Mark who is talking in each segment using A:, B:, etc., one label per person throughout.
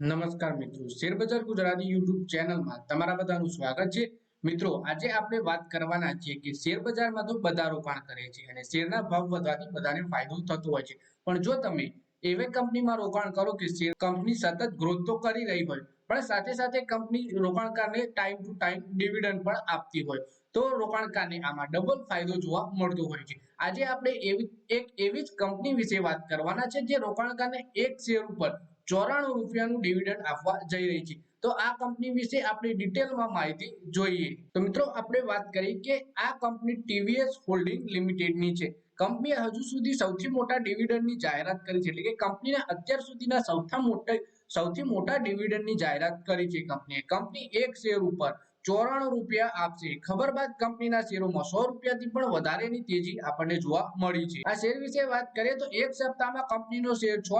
A: નમસ્કાર મિત્રો. શેરબજાર ગુજરાતી યુટ્યુબ ચેનલમાં તમારા બધાનું સ્વાગત છે. મિત્રો, આજે આપણે વાત કરવાના છીએ કે શેર બજારમાં તો બધા રોકાણ કરે છે અને શેરના ભાવ વધવાથી બધાને ફાયદો થતો હોય છે. પણ જો તમે એવી કંપનીમાં રોકાણ કરો કે શેર કંપની સતત ગ્રોથ તો કરી રહી હોય, પણ સાથે સાથે કંપની રોકાણકારને ટાઈમ ટુ ટાઈમ ડિવિડન્ડ પણ આપતી હોય, તો રોકાણકારને આમાં ડબલ ફાયદો જોવા મળતો હોય છે. આજે આપણે એવી, એક એવી જ કંપની વિશે વાત કરવાના છે જે રોકાણકારને એક શેર ઉપર ચોરાણું રૂપિયાનું ડિવિડન્ડ આપવા જઈ રહી છે. તો આ કંપની વિશે આપણે ડિટેલમાં માહિતી જોઈએ. તો મિત્રો, આપણે વાત કરી કે આ કંપની ટીવીએસ હોલ્ડિંગ લિમિટેડની છે. કંપનીએ હજુ સુધી સૌથી મોટા ડિવિડન્ડની જાહેરાત કરી છે. એટલે કે કંપનીને અત્યાર સુધીના સૌથી મોટા સૌથી મોટા ડિવિડન્ડની જાહેરાત કરી છે કંપનીએ કંપની એક શેર ઉપર ચોરાણું રૂપિયા આપશે. ખબર બાદ કંપનીના શેરોમાં સો રૂપિયાથી પણ વધારેની તેજી આપણને જોવા મળી છે. આ શેર વિશે વાત કરીએ તો એક સપ્તાહમાં કંપનીનો શેર છ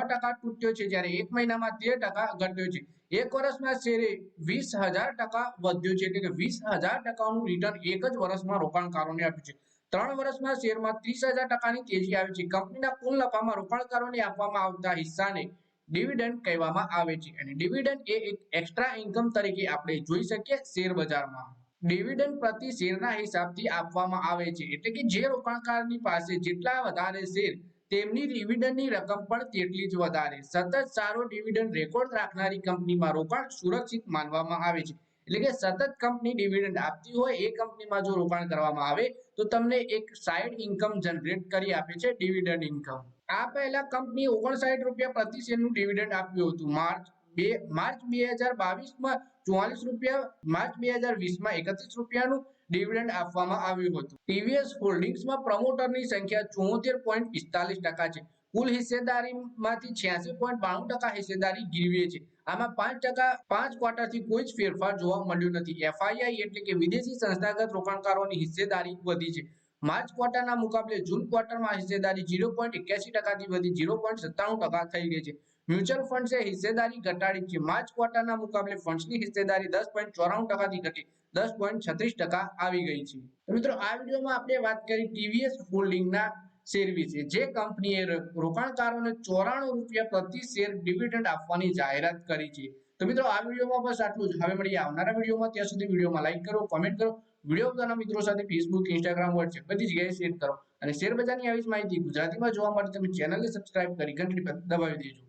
A: તૂટ્યો છે, જ્યારે એક મહિનામાં તેર ઘટ્યો છે. એક વર્ષમાં શેરે વીસ હજાર ટકા વધ્યો છે, એટલે કે વીસ હજાર ટકાનું રિટર્ન એક જ વર્ષમાં રોકાણકારોને આપ્યું છે. ત્રણ વર્ષમાં શેરમાં ત્રીસ હજાર ટકાની તેજી આવી છે. કંપનીના કુલ નફામાં રોકાણકારોને આપવામાં આવતા હિસ્સાને ડિવિડન્ડ કહેવામાં આવે છે. અને ડિવિડન્ડ એ એક એક્સ્ટ્રા ઇન્કમ તરીકે આપણે જોઈ શકીએ શેર બજારમાં. ડિવિડન્ડ પ્રતિ શેરના હિસાબથી આપવામાં આવે છે. એટલે કે જે રોકાણકારની પાસે જેટલા વધારે શેર, તેમની ડિવિડન્ડની રકમ પણ તેટલી જ વધારે. સતત સારો ડિવિડન્ડ રેકોર્ડ રાખનારી કંપનીમાં રોકાણ સુરક્ષિત માનવામાં આવે છે. એટલે કે સતત કંપની ડિવિડન્ડ આપતી હોય, એ કંપનીમાં જો રોકાણ કરવામાં આવે, તો તમને એક સાઇડ ઇન્કમ જનરેટ કરી આપે છે ડિવિડન્ડ ઇન્કમ આ પહેલા કંપની ઓગણસાઠ રૂપિયા પ્રતિ શેરનું ડિવિડન્ડ આપ્યું હતું. માર્ચ બે માર્ચ બે હજાર બાવીસમાં ચુવાલીસ રૂપિયા, માર્ચ બે હજાર વીસમાં એકત્રીસ રૂપિયાનું ડિવિડન્ડ આપવામાં આવ્યું હતું. ટીવીએસ હોલ્ડિંગ્સમાં પ્રમોટરની સંખ્યા ચોતેર પોઈન્ટ પિસ્તાલીસ ટકા છે. કુલ હિસ્સેદારીમાંથી છ્યાસી પોઈન્ટ બાણું ટકા હિસ્સેદારી ગીરવે છે આમાં પાંચ ટકા, પાંચ ક્વાર્ટરથી કોઈ જ ફેરફાર જોવા મળ્યો નથી. એફઆઈઆઈ એટલે કે વિદેશી સંસ્થાગત રોકાણકારોની હિસ્સેદારી વધી છે. માર્ચ ક્વાર્ટરના મુકાબલે જૂન ક્વાર્ટરમાં હિસ્સેદારી ઝીરો પોઈન્ટ એક્યાસી ટકાથી વધી ઝીરો પોઈન્ટ સત્તાણું ટકા થઈ ગઈ છે. મ્યુચ્યુઅલ ફંડ્સે હિસ્સેદારી ઘટાડી છે. માર્ચ ક્વાર્ટરના મુકાબલે ફંડ્સની હિસ્સેદારી દસ પોઈન્ટ ચોરાણું ટકાથી ઘટી દસ પોઈન્ટ છત્રીસ ટકા આવી ગઈ છે. મિત્રો, આ વિડીયોમાં આપણે વાત કરી ટીવીએસ હોલ્ડિંગના શેર વિશે. જે કંપનીએ રોકાણકારોને ચોરાણું રૂપિયા પ્રતિ શેર ડિવિડન્ડ આપવાની જાહેરાત કરી છે. તો મિત્રો, આ વિડીયોમાં બસ આટલું જ. હવે મળીએ આવનારા વિડીયોમાં. ત્યાં સુધી વિડીયોમાં લાઈક કરો કોમેન્ટ કરો. વીડિયો પોતાના મિત્રો સાથે ફેસબુક ઇન્સ્ટાગ્રામ વોટ્સએપ બધી જગ્યાએ શેર કરો. અને શેર બજારની આવી જ માહિતી ગુજરાતીમાં જોવા માટે તમે ચેનલને સબસ્ક્રાઇબ કરી ઘંટડી દબાવી દેજો.